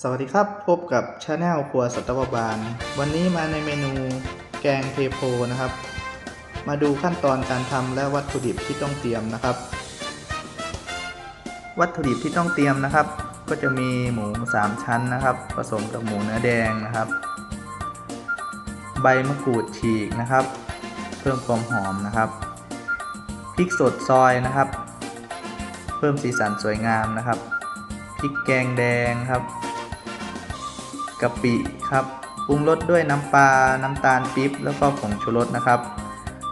สวัสดีครับพบกับชาแนลครัวสัตวบาล วันนี้มาในเมนูแกงเทโพนะครับ มาดูขั้นตอนการทำและวัตถุดิบที่ต้องเตรียมนะครับ วัตถุดิบที่ต้องเตรียมนะครับ ก็จะมีหมู 3 ชั้นนะครับ ผสมกับหมูเนื้อแดงนะครับ ใบมะกรูดฉีกนะครับ เพิ่มความหอมนะครับพริกสดซอยนะครับ เพิ่มสีสันสวยงามนะครับพริกแกงแดงครับ กะปิครับปรุงรสด้วยน้ำปลา น้ำตาลปี๊บแล้วก็ผงชูรสนะครับ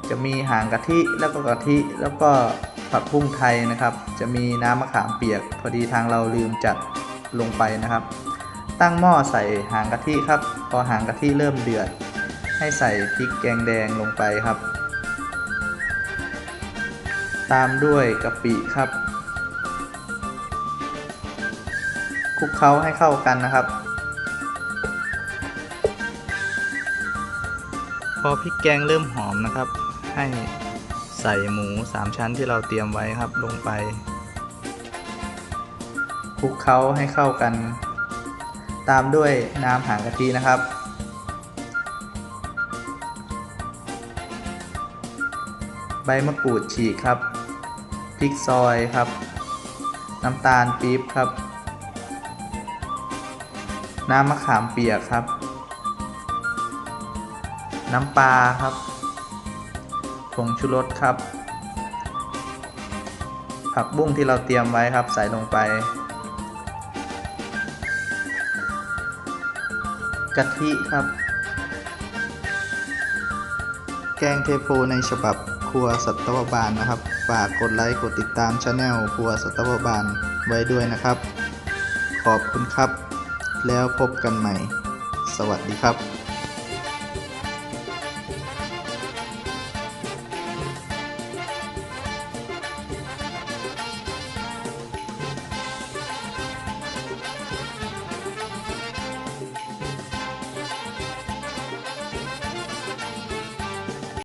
จะมีหางกะทิแล้วก็กะทิแล้วก็ผักบุ้งไทยนะครับ จะมีน้ำมะขามเปียก พอดีทางเราลืมจัดลงไปนะครับ ตั้งหม้อใส่หางกะทิครับ พอหางกะทิเริ่มเดือด ให้ใส่พริกแกงแดงลงไปครับ ตามด้วยกะปิครับคลุกเคล้าให้เข้ากันนะครับ พอพริกแกงเริ่มหอมนะครับ ให้ใส่หมู 3 ชั้นที่เราเตรียมไว้ครับลงไปคลุกเคล้าให้เข้ากัน ตามด้วยน้ำหางกะทินะครับ ใบมะกรูดฉีกครับพริกซอยครับ น้ำตาลปี๊บครับ น้ำมะขามเปียกครับ น้ำปลาครับผงชูรสครับ ผักบุ้งที่เราเตรียมไว้ครับ ใส่ลงไป กะทิครับ แกงเทโพในฉบับครัวสัตวบาลนะครับ ฝากกดไลค์กดติดตามช anel ครัวสัตวบาลไว้ด้วยนะครับ ขอบคุณครับ แล้วพบกันใหม่ สวัสดีครับ